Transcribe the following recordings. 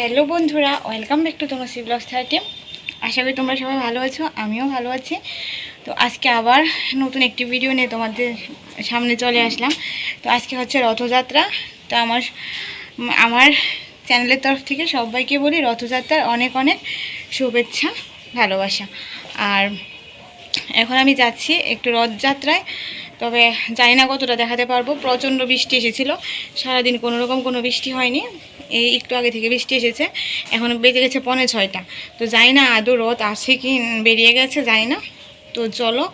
Hello বন্ধুরা welcome back to তোমার সি ব্লগ থার্টি আশা করি তোমরা সবাই ভালো আছো, আমিও ভালো আছি। তো আজকে আবার নতুন একটি ভিডিও নিয়ে তোমাদের সামনে চলে আসলাম। তো আজকে হচ্ছে রথযাত্রা। তো আমার আমার চ্যানেলের তরফ থেকে সবাইকে বলি রথযাত্রার অনেক অনেক শুভেচ্ছা, ভালোবাসা। আর এখন আমি যাচ্ছি একটু রথযাত্রায়, তবে জানি না কতটা দেখাতে পারব। প্রচণ্ড বৃষ্টি এসেছিল, সারাদিন কোনো রকম কোনো বৃষ্টি হয়নি। এই একটু আগে থেকে বৃষ্টি এসেছে। এখন বেজে গেছে পনে ছয়টা। তো জানি না, আদৌ রথ আছে কি, বেরিয়ে গেছে জানি না। তো চলো,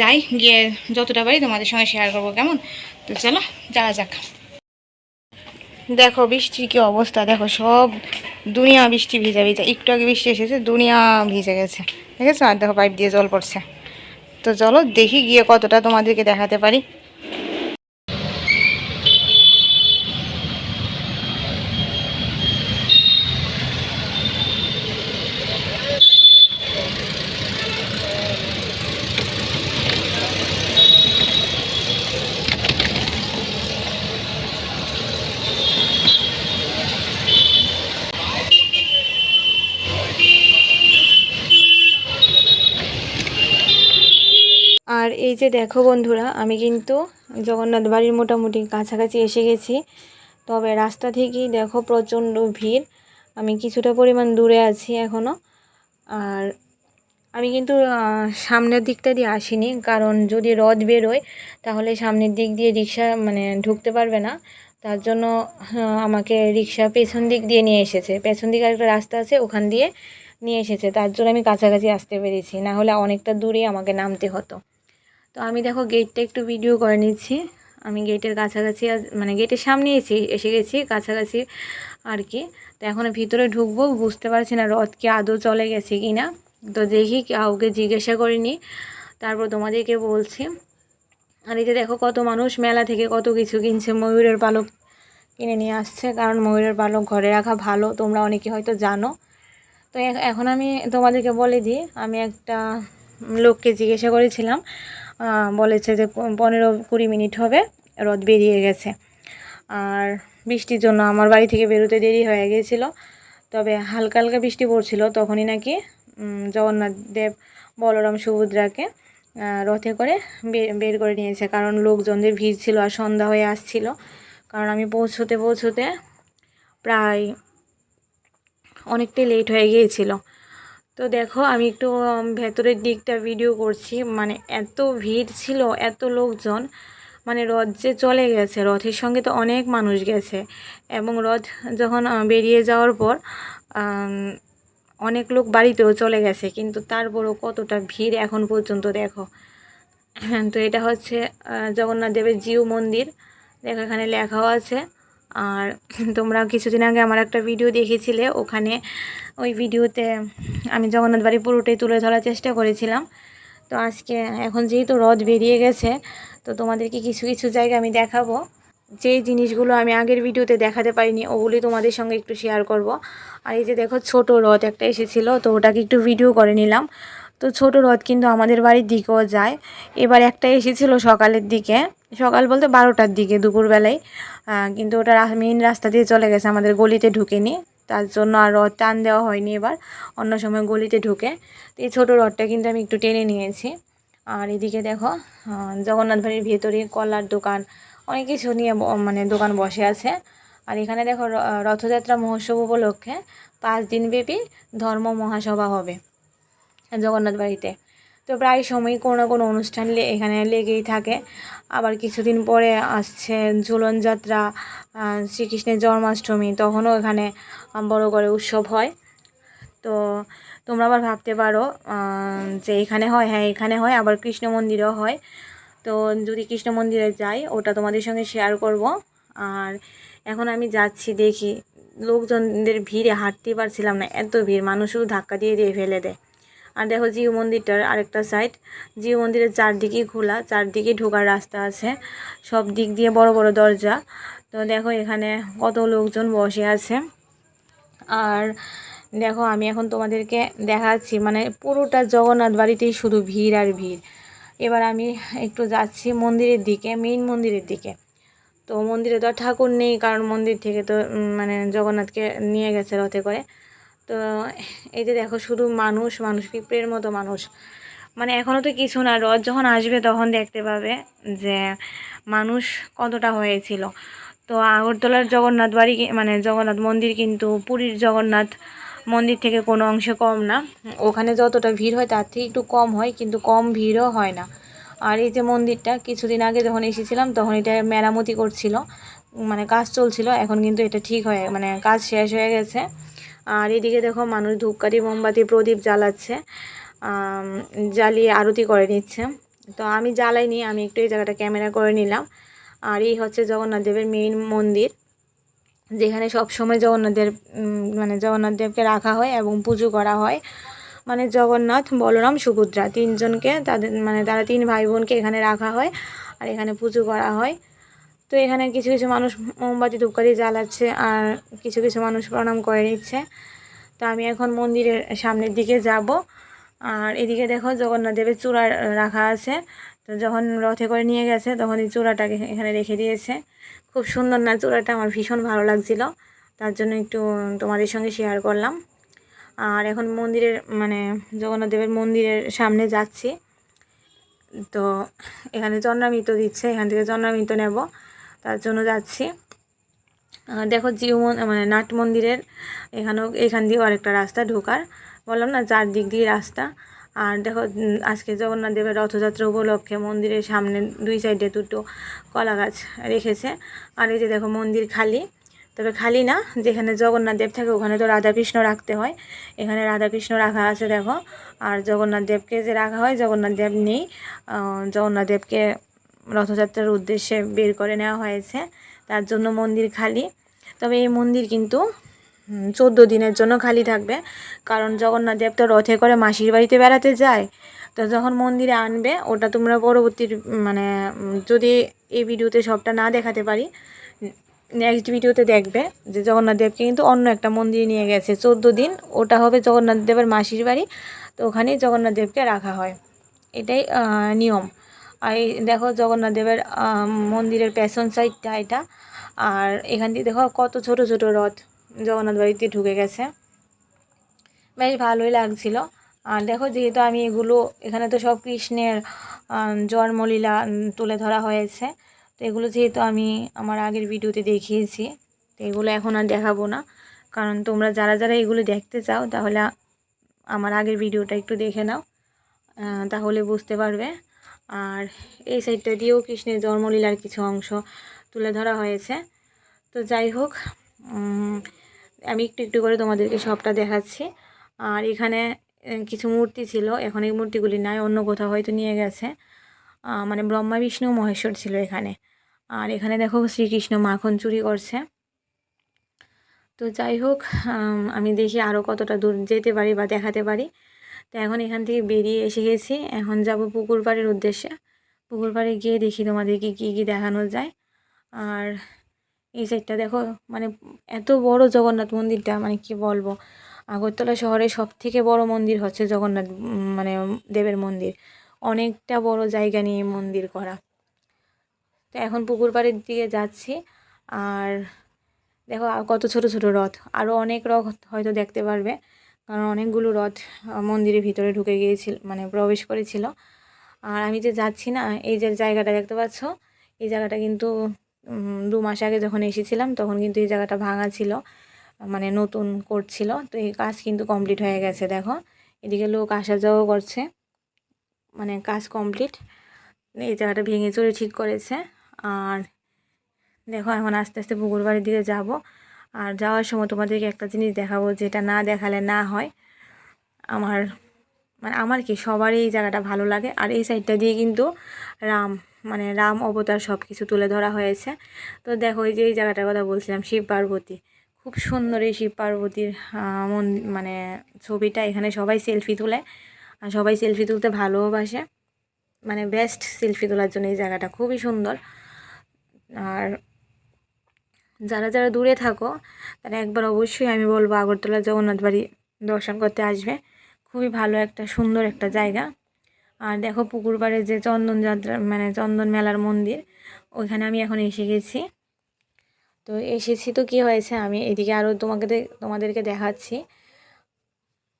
যাই, গিয়ে যতটা পারি তোমাদের সঙ্গে শেয়ার করব, কেমন? তো চলো, যাওয়া যাক। দেখো, বৃষ্টির কি অবস্থা। দেখো, সব দুনিয়া বৃষ্টি ভিজা ভিজা। একটু আগে বৃষ্টি এসেছে, দুনিয়া ভিজে গেছে। ঠিক আছে? আর দেখো পাইপ দিয়ে জল পড়ছে। তো চলো, দেখি গিয়ে কতটা তোমাদেরকে দেখাতে পারি আর এই যে দেখো বন্ধুরা, আমি কিন্তু জগন্নাথ বাড়ির মোটামুটি কাছাকাছি এসে গেছি। তবে রাস্তা থেকেই দেখো প্রচণ্ড ভিড়। আমি কিছুটা পরিমাণ দূরে আছি এখনও আর আমি কিন্তু সামনের দিকটা দিয়ে আসিনি, কারণ যদি রদ বেরোয়, তাহলে সামনের দিক দিয়ে রিক্সা মানে ঢুকতে পারবে না। তার জন্য আমাকে রিক্সা পেছন দিক দিয়ে নিয়ে এসেছে। পেছন দিকে একটা রাস্তা আছে, ওখান দিয়ে নিয়ে এসেছে। তার জন্য আমি কাছাকাছি আসতে পেরেছি। না হলে অনেকটা দূরেই আমাকে নামতে হতো। তো আমি দেখো গেটটা একটু ভিডিও করে নিচ্ছি। আমি গেটের কাছাকাছি মানে গেটের সামনে এসে এসে গেছি কাছাকাছি আর কি। তো এখন ভিতরে ঢুকবো, বুঝতে পারছি না রথ কি আদৌ চলে গেছে কি না। তো দেখি কাউকে জিজ্ঞাসা করিনি, তারপর তোমাদেরকে বলছি। আর এই যে দেখো কত মানুষ মেলা থেকে কত কিছু কিনছে, ময়ূরের পালক কিনে নিয়ে আসছে। কারণ ময়ূরের পালক ঘরে রাখা ভালো, তোমরা অনেকে হয়তো জানো। তো এখন আমি তোমাদেরকে বলে দিই, আমি একটা লোককে জিজ্ঞাসা করেছিলাম বলেছে যে পনেরো কুড়ি মিনিট হবে, রথ বেরিয়ে গেছে। আর বৃষ্টির জন্য আমার বাড়ি থেকে বেরোতে দেরি হয়ে গিয়েছিল তবে হালকা হালকা বৃষ্টি পড়ছিল, তখনই নাকি জগন্নাথ দেব, বলরাম সুভদ্রাকে রথে করে বের করে নিয়েছে। কারণ লোকজনদের ভিড় ছিল আর সন্ধ্যা হয়ে আসছিল। কারণ আমি পৌঁছতে পৌঁছতে প্রায় অনেকটাই লেট হয়ে গিয়েছিল। তো দেখো, আমি একটু ভেতরের দিকটা ভিডিও করছি। মানে এত ভিড় ছিল, এত লোকজন মানে রথ যে চলে গেছে, রথের সঙ্গে তো অনেক মানুষ গেছে। এবং রথ যখন বেরিয়ে যাওয়ার পর অনেক লোক বাড়িতেও চলে গেছে। কিন্তু তারপরও কতটা ভিড় এখন পর্যন্ত দেখো। তো এটা হচ্ছে জগন্নাথ দেবের জিউ মন্দির। দেখো এখানে লেখাও আছে। আর তোমরা কিছুদিন আগে আমার একটা ভিডিও দেখেছিলে, ওখানে ওই ভিডিওতে আমি জগন্নাথ বাড়ি পুরোটাই তুলে ধরার চেষ্টা করেছিলাম। তো আজকে এখন যেহেতু রথ বেরিয়ে গেছে, তো তোমাদেরকে কিছু কিছু জায়গা আমি দেখাবো। যেই জিনিসগুলো আমি আগের ভিডিওতে দেখাতে পারিনি ওগুলি তোমাদের সঙ্গে একটু শেয়ার করব। আর এই যে দেখো ছোট রথ একটা এসেছিল, তো ওটাকে একটু ভিডিও করে নিলাম। তো ছোট রথ কিন্তু আমাদের বাড়ির দিকেও যায়। এবার একটা এসেছিল সকালের দিকে। সকাল বলতে বারোটার দিকে দুপুরবেলায়। কিন্তু ওটা মেন রাস্তা দিয়ে চলে গেছে, আমাদের গলিতে ঢুকেনি। তার জন্য আর রথ টান দেওয়া হয়নি এবার। অন্য সময় গলিতে ঢুকে। তো এই ছোটো রথটা কিন্তু আমি একটু টেনে নিয়েছি। আর এদিকে দেখো জগন্নাথ বাড়ির ভেতরে কলার দোকান, অনেক কিছু নিয়ে মানে দোকান বসে আছে। আর এখানে দেখো রথযাত্রা মহোৎসব উপলক্ষে পাঁচ দিনব্যাপী ধর্ম মহাসভা হবে। জগন্নাথ বাড়িতে। তো প্রায় সময় কোনো না কোনো অনুষ্ঠান এখানে লেগেই থাকে। আবার কিছুদিন পরে আসছে ঝুলন যাত্রা শ্রীকৃষ্ণের জন্মাষ্টমী, তখনও এখানে বড় করে উৎসব হয়। তো তোমরা আবার ভাবতে পারো যে এখানে হয় হ্যাঁ এখানে হয়, আবার কৃষ্ণ মন্দিরেও হয়। তো যদি কৃষ্ণ মন্দিরে যাই, ওটা তোমাদের সঙ্গে শেয়ার করব। আর এখন আমি যাচ্ছি, দেখি, লোকজনদের ভিড়ে হাঁটতেই পারছিলাম না, এত ভিড়, মানুষ শুধু ধাক্কা দিয়ে দিয়ে ফেলে দেয়। আর দেখো জিউ মন্দিরটার আরেকটা সাইড জিও মন্দিরের চারদিকেই খোলা, চারদিকে ঢোকার রাস্তা আছে, সব দিক দিয়ে বড় বড় দরজা। তো দেখো এখানে কত লোকজন বসে আছে। আর দেখো আমি এখন তোমাদেরকে দেখাচ্ছি মানে পুরোটা জগন্নাথ বাড়িতেই শুধু ভিড় আর ভিড়। এবার আমি একটু যাচ্ছি মন্দিরের দিকে মেইন মন্দিরের দিকে। তো মন্দিরে তো আর ঠাকুর নেই, কারণ মন্দির থেকে তো মানে জগন্নাথকে নিয়ে গেছে রথে করে। তো এই যে দেখো শুধু মানুষ মানুষ পিঁপড়ের মতো মানুষ। মানে এখনও তো কিছু না, রথ যখন আসবে তখন দেখতে পাবে যে মানুষ কতটা হয়েছিল। তো আগরতলার জগন্নাথ বাড়ি মানে জগন্নাথ মন্দির কিন্তু পুরীর জগন্নাথ মন্দির থেকে কোনো অংশে কম না। ওখানে যতটা ভিড় হয় তার থেকে একটু কম হয়, কিন্তু কম ভিড়ও হয় না। আর এই যে মন্দিরটা, কিছুদিন আগে যখন এসেছিলাম তখন এটা মেরামতি করছিল। মানে কাজ চলছিল, এখন কিন্তু এটা ঠিক হয়ে মানে কাজ শেষ হয়ে গেছে। আর এদিকে দেখো মানুষ ধূপকাঠি, মোমবাতি প্রদীপ জ্বালাচ্ছে জ্বালিয়ে আরতি করে নিচ্ছে। তো আমি জ্বালাইনি, আমি একটু এই জায়গাটা ক্যামেরা করে নিলাম। আর এই হচ্ছে জগন্নাথ দেবের মেইন মন্দির, যেখানে সব সময় জগন্নাথদের মানে জগন্নাথ দেবকে রাখা হয় এবং পুজো করা হয়। মানে জগন্নাথ, বলরাম, সুভদ্রা তিনজনকে, তাদের মানে তারা তিন ভাই বোনকে এখানে রাখা হয়। আর এখানে পুজো করা হয়। তো এখানে কিছু কিছু মানুষ মোমবাতি ধূপকাঠি জ্বালাচ্ছে আর কিছু কিছু মানুষ প্রণাম করে নিচ্ছে। তো আমি এখন মন্দিরের সামনের দিকে যাব। আর এদিকে দেখো জগন্নাথ দেবের চূড়া রাখা আছে। তো যখন রথে করে নিয়ে গেছে তখন এই চূড়াটাকে এখানে রেখে দিয়েছে। খুব সুন্দর না চূড়াটা? আমার ভীষণ ভালো লাগছিল। তার জন্য একটু তোমাদের সঙ্গে শেয়ার করলাম। আর এখন মন্দিরের মানে জগন্নাথ দেবের মন্দিরের সামনে যাচ্ছি। তো এখানে চন্দ্রামৃত দিচ্ছে। এখান থেকে চন্দ্রামৃত নেব। তার জন্য যাচ্ছি। দেখো জিও মন- নাট মন্দিরের এখানেও এখান দিয়েও আরেকটা রাস্তা ঢোকার। বললাম না, চারদিক দিয়ে রাস্তা। আর দেখো আজকে জগন্নাথ দেবের রথযাত্রা উপলক্ষে মন্দিরের সামনে দুই সাইডে দুটো কলা গাছ রেখেছে। আর এই যে দেখো মন্দির খালি। তবে খালি না, যেখানে জগন্নাথ দেব থাকে ওখানে তো রাধাকৃষ্ণ রাখতে হয়। এখানে রাধাকৃষ্ণ রাখা আছে দেখো। আর জগন্নাথ দেবকে যে রাখা হয়, জগন্নাথ দেব নেই। জগন্নাথ দেবকে রথযাত্রার উদ্দেশ্যে বের করে নেওয়া হয়েছে। তার জন্য মন্দির খালি। তবে এই মন্দির কিন্তু চোদ্দ দিনের জন্য খালি থাকবে। কারণ জগন্নাথ দেব তো রথে করে মাসির বাড়িতে বেড়াতে যায়। তো যখন মন্দিরে আনবে, ওটা তোমরা পরবর্তী মানে যদি এই ভিডিওতে সবটা না দেখাতে পারি নেক্সট ভিডিওতে দেখবে যে জগন্নাথ দেবকে কিন্তু অন্য একটা মন্দিরে নিয়ে গেছে। চোদ্দ দিন ওটা হবে জগন্নাথ দেবের মাসির বাড়ি। তো ওখানেই জগন্নাথ দেবকে রাখা হয়। এটাই নিয়ম। আর এই দেখো জগন্নাথ দেবের মন্দিরের পেছন সাইডটা এটা। আর এখান দিয়ে দেখো কত ছোট ছোট রথ জগন্নাথ বাড়িতে ঢুকে গেছে। বেশ ভালোই লাগছিল। আর দেখো যেহেতু আমি এগুলো, এখানে তো সব কৃষ্ণের জন্মলীলা তুলে ধরা হয়েছে। তো এগুলো যেহেতু আমি আমার আগের ভিডিওতে দেখিয়েছি, তো এগুলো এখন আর দেখাবো না। কারণ তোমরা যারা যারা এগুলো দেখতে চাও, তাহলে আমার আগের ভিডিওটা একটু দেখে নাও। তাহলে বুঝতে পারবে। আর এই সাইডটা দিয়েও কৃষ্ণের জন্মলীলার কিছু অংশ তুলে ধরা হয়েছে। তো যাই হোক আমি একটু একটু করে তোমাদেরকে সবটা দেখাচ্ছি। আর এখানে কিছু মূর্তি ছিল, এখন এই মূর্তিগুলি নাই, অন্য কোথাও হয়তো নিয়ে গেছে। মানে ব্রহ্মা, বিষ্ণু, মহেশ্বর ছিল এখানে। আর এখানে দেখো শ্রীকৃষ্ণ মাখন চুরি করছে। তো যাই হোক, আমি দেখি আরও কতটা দূর যেতে পারি বা দেখাতে পারি। তো এখন এখান থেকে বেরিয়ে এসে গেছি। এখন যাব পুকুর পাড়ের উদ্দেশ্যে। পুকুর পাড়ে গিয়ে দেখি তোমাদেরকে কী কী দেখানো যায়। আর এই সাইডটা দেখো মানে এত বড় জগন্নাথ মন্দিরটা মানে কি বলব? আগরতলা শহরে সব থেকে বড় মন্দির হচ্ছে জগন্নাথ মানে দেবের মন্দির। অনেকটা বড় জায়গা নিয়ে মন্দির করা। তো এখন পুকুর পাড়ের দিকে যাচ্ছি। আর দেখো কত ছোট ছোট রথ। আরও অনেক রথ হয়তো দেখতে পারবে। কারণ অনেকগুলো রথ মন্দিরের ভিতরে ঢুকে গিয়েছিল মানে প্রবেশ করেছিল। আর আমি যে যাচ্ছি না, এই যে জায়গাটা দেখতে পাচ্ছ, এই জায়গাটা কিন্তু দু মাস আগে যখন এসেছিলাম, তখন কিন্তু এই জায়গাটা ভাঙা ছিল মানে নতুন করছিল। তো এই কাজ কিন্তু কমপ্লিট হয়ে গেছে, দেখো। এদিকে লোক আসা যাওয়া করছে মানে কাজ কমপ্লিট। এই জায়গাটা ভেঙে চুরে ঠিক করেছে। আর দেখো, এখন আস্তে আস্তে পুকুর বাড়ির দিকে যাব। আর যাওয়ার সময় তোমাদেরকে একটা জিনিস দেখাবো যেটা না দেখালে না হয়। আমার মানে আমার কি সবারই এই জায়গাটা ভালো লাগে। আর এই সাইডটা দিয়ে কিন্তু রাম মানে রাম অবতার সব কিছু তুলে ধরা হয়েছে। তো দেখো এই যে এই জায়গাটার কথা বলছিলাম, শিব পার্বতী। খুব সুন্দর এই শিব পার্বতীর মন মানে ছবিটা। এখানে সবাই সেলফি তুলে। আর সবাই সেলফি তুলতে ভালোবাসে। মানে বেস্ট সেলফি তোলার জন্য এই জায়গাটা। খুবই সুন্দর। আর যারা যারা দূরে থাকো, তারা একবার অবশ্যই আমি বলব আগরতলা জগন্নাথ বাড়ি দর্শন করতে আসবে। খুবই ভালো একটা, সুন্দর একটা জায়গা। আর দেখো পুকুর পাড়ে যে চন্দন যাত্রা মানে চন্দন মেলার মন্দির, ওইখানে আমি এখন এসে গেছি। তো এসেছি তো কি হয়েছে, আমি এদিকে আরও তোমাকে তোমাদেরকে দেখাচ্ছি।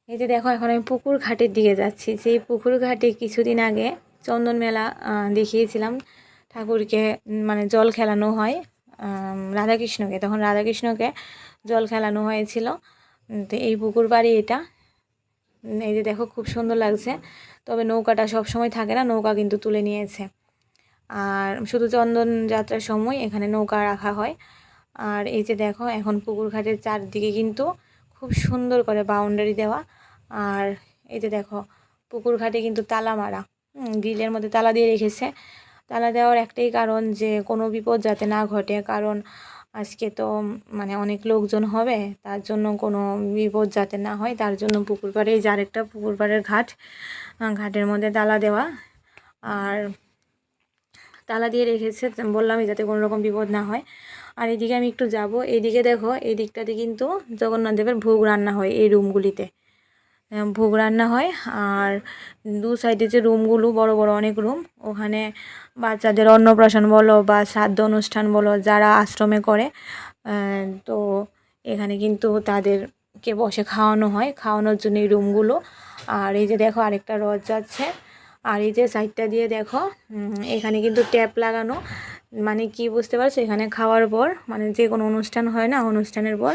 এই যে দেখো, এখন আমি পুকুর ঘাটের দিকে যাচ্ছি। সেই পুকুর ঘাটে কিছুদিন আগে চন্দন মেলা দেখিয়েছিলাম। ঠাকুরকে মানে জল খেলানো হয়। রাধাকৃষ্ণকে। তখন রাধাকৃষ্ণকে জল খেলানো হয়েছিল। তো এই পুকুর বাড়ি এটা। এই যে দেখো, খুব সুন্দর লাগছে। তবে নৌকাটা সব সময় থাকে না, নৌকা কিন্তু তুলে নিয়েছে। আর শুধু চন্দন যাত্রার সময় এখানে নৌকা রাখা হয়। আর এই যে দেখো, এখন পুকুর ঘাটের চারদিকে কিন্তু খুব সুন্দর করে বাউন্ডারি দেওয়া। আর এই যে দেখো, পুকুর ঘাটে কিন্তু তালা মারা। গ্রিলের মধ্যে তালা দিয়ে রেখেছে। তালা দেওয়ার একটাই কারণ যে কোনো বিপদ যাতে না ঘটে। কারণ আজকে তো মানে অনেক লোকজন হবে, তার জন্য কোনো বিপদ যাতে না হয়, তার জন্য পুকুর পাড়ে যে আরেকটা পুকুর পাড়ের ঘাট ঘাটের মধ্যে তালা দেওয়া। আর তালা দিয়ে রেখেছে বললামই যাতে কোনো রকম বিপদ না হয়। আর এদিকে আমি একটু যাব। এদিকে দেখো এই দিকটাতে কিন্তু জগন্নাথ দেবের ভোগ রান্না হয় এই রুমগুলিতে। ভোগ রান্না হয়। আর দু সাইডে যে রুমগুলো, বড় বড় অনেক রুম, ওখানে বাচ্চাদের অন্নপ্রাশন বলো বা শ্রাদ্ধ অনুষ্ঠান বলো, যারা আশ্রমে করে তো এখানে কিন্তু তাদেরকে বসে খাওয়ানো হয়। খাওয়ানোর জন্য এই রুমগুলো। আর এই যে দেখো, আরেকটা রথ যাচ্ছে। আর এই যে সাইডটা দিয়ে দেখো এখানে কিন্তু ট্যাপ লাগানো। মানে কি বুঝতে পারছ? এখানে খাওয়ার পর মানে যে কোনো অনুষ্ঠান হয় না, অনুষ্ঠানের পর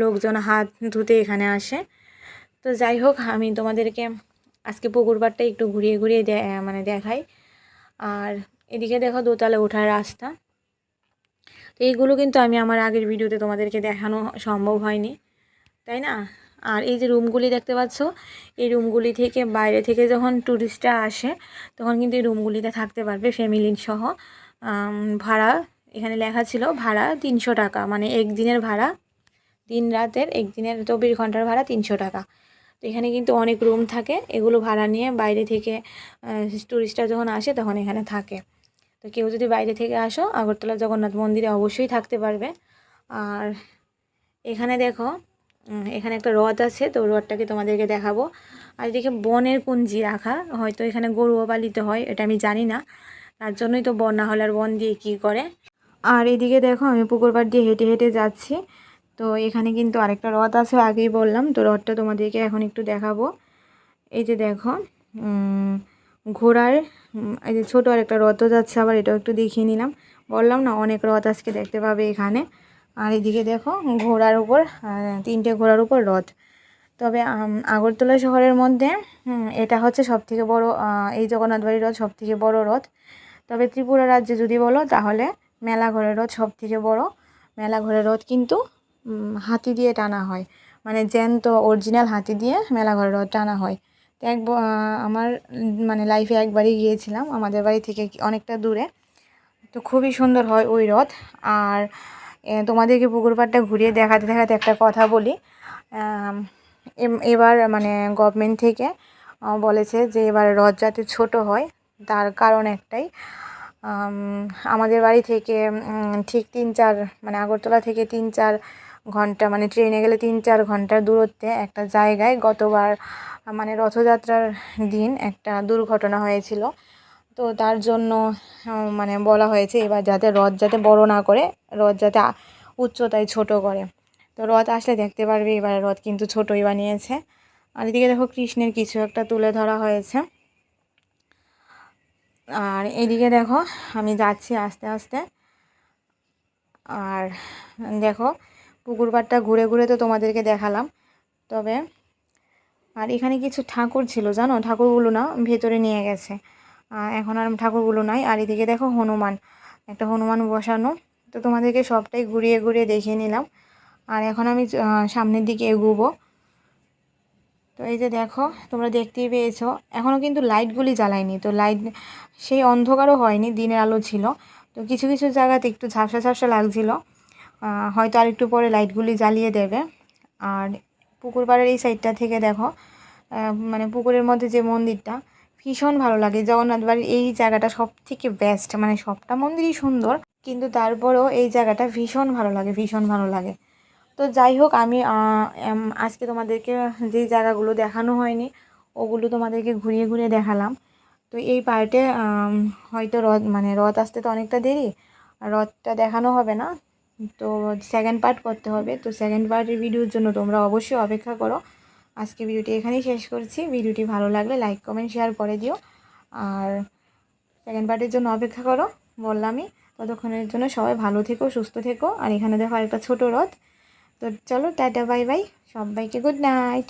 লোকজন হাত ধুতে এখানে আসে। তো যাই হোক, আমি তোমাদেরকে আজকে পুকুর পাড়টা একটু ঘুরিয়ে ঘুরিয়ে মানে দেখাই। আর এদিকে দেখো দোতলা ওঠার রাস্তা। তো এইগুলো কিন্তু আমি আমার আগের ভিডিওতে তোমাদেরকে দেখানো সম্ভব হয়নি, তাই না? আর এই যে রুমগুলি দেখতে পাচ্ছ, এই রুমগুলি থেকে বাইরে থেকে যখন ট্যুরিস্টরা আসে, তখন কিন্তু এই রুমগুলিতে থাকতে পারবে ফ্যামিলি সহ। ভাড়া এখানে লেখা ছিল ভাড়া তিনশো টাকা মানে একদিনের ভাড়া, দিন রাতের একদিনের চব্বিশ ঘণ্টার ভাড়া তিনশো টাকা। তো এখানে কিন্তু অনেক রুম থাকে। এগুলো ভাড়া নিয়ে বাইরে থেকে ট্যুরিস্টরা যখন আসে তখন এখানে থাকে। তো কেউ যদি বাইরে থেকে আসো, আগরতলা জগন্নাথ মন্দিরে অবশ্যই থাকতে পারবে। আর এখানে দেখো এখানে একটা রথ আছে, তো রথটাকে তোমাদেরকে দেখাবো। আর এদিকে বনের কুঞ্জি রাখা, হয়তো এখানে গরুও পালিত হয়, এটা আমি জানি না। তার জন্যই তো বন, না হলে আর বন দিয়ে কী করে? আর এদিকে দেখো, আমি পুকুর পাড় দিয়ে হেঁটে হেঁটে যাচ্ছি। তো এখানে কিন্তু আরেকটা রথ আছে, আগেই বললাম। তো রথটা তোমাদেরকে এখন একটু দেখাবো। এই যে দেখো ঘোড়ার এই যে ছোটো আরেকটা রথও যাচ্ছে, আবার এটাও একটু দেখিয়ে নিলাম। বললাম না, অনেক রথ আজকে দেখতে পাবে এখানে। আর এদিকে দেখো, ঘোড়ার উপর তিনটে ঘোড়ার উপর রথ। তবে আগরতলা শহরের মধ্যে এটা হচ্ছে সবথেকে বড় এই জগন্নাথ বাড়ির রথ সবথেকে বড় রথ। তবে ত্রিপুরা রাজ্যে যদি বলো, তাহলে মেলাঘরের রথ সবথেকে বড়। মেলাঘরের রথ কিন্তু হাতি দিয়ে টানা হয়। মানে জ্যান্ত অরিজিনাল হাতি দিয়ে মেলাঘরের রথ টানা হয়। তো এক আমার মানে লাইফে একবারই গিয়েছিলাম। আমাদের বাড়ি থেকে অনেকটা দূরে। তো খুবই সুন্দর হয় ওই রথ। আর তোমাদেরকে পুকুর পাড়টা ঘুরিয়ে দেখাতে দেখাতে একটা কথা বলি। এবার মানে গভর্নমেন্ট থেকে বলেছে যে এবার রথ যাতে ছোট হয়, তার কারণ একটাই। আমাদের বাড়ি থেকে ঠিক তিন চার মানে আগরতলা থেকে তিন চার ঘণ্টা মানে ট্রেনে গেলে তিন চার ঘণ্টার দূরত্বে একটা জায়গায় গতবার মানে রথযাত্রার দিন একটা দুর্ঘটনা হয়েছিল। তো তার জন্য মানে বলা হয়েছে এবার যাতে রথ যাতে বড় না করে, রথ যাতে উচ্চতায় ছোট করে। তো রথ আসলে দেখতে পারবে, এবার রথ কিন্তু ছোটই বানিয়েছে। আর এদিকে দেখো কৃষ্ণের কিছু একটা তুলে ধরা হয়েছে। আর এদিকে দেখো, আমি যাচ্ছি আস্তে আস্তে। আর দেখো পুকুর পাড়টা ঘুরে ঘুরে তো তোমাদেরকে দেখালাম। তবে আর এখানে কিছু ঠাকুর ছিল, জানো? ঠাকুরগুলো না ভেতরে নিয়ে গেছে। এখন আর ঠাকুরগুলো নাই। আর এদিকে দেখো হনুমান, একটা হনুমান বসানো। তো তোমাদেরকে সবটাই ঘুরিয়ে ঘুরিয়ে দেখিয়ে নিলাম। আর এখন আমি সামনের দিকে এগুবো। তো এই যে দেখো, তোমরা দেখতেই পেয়েছ এখনও কিন্তু লাইটগুলি জ্বালায়নি। তো লাইট, সেই অন্ধকারও হয়নি, দিনের আলো ছিল। তো কিছু কিছু জায়গাতে একটু ঝাপসা ঝাপসা লাগছিল। হয়তো আর একটু পরে লাইটগুলি জ্বালিয়ে দেবে। আর পুকুর পাড়ের এই সাইডটা থেকে দেখো মানে পুকুরের মধ্যে যে মন্দিরটা, ভীষণ ভালো লাগে। জগন্নাথ বাড়ির এই জায়গাটা সব থেকে বেস্ট মানে সবটা মন্দিরই সুন্দর, কিন্তু তারপরেও এই জায়গাটা ভীষণ ভালো লাগে, ভীষণ ভালো লাগে। তো যাই হোক, আমি আজকে তোমাদেরকে যেই জায়গাগুলো দেখানো হয়নি, ওগুলো তোমাদেরকে ঘুরিয়ে ঘুরিয়ে দেখালাম। তো এই পার্টে হয়তো রথ মানে রথ আসতে তো অনেকটা দেরি রথটা দেখানো হবে না তো সেকেন্ড পার্ট করতে হবে। তো সেকেন্ড পার্টের ভিডিওর জন্য তোমরা অবশ্যই অপেক্ষা করো। আজকে ভিডিওটি এখানেই শেষ করছি। ভিডিওটি ভালো লাগলে লাইক কমেন্ট শেয়ার করে দিও। আর সেকেন্ড পার্টের জন্য অপেক্ষা করো, বললামই। ততক্ষণের জন্য সবাই ভালো থেকো, সুস্থ থেকো। আর এখানে দেখো একটা ছোট রথ। তো চলো, টাটা বাই বাই সবাইকে গুড নাইট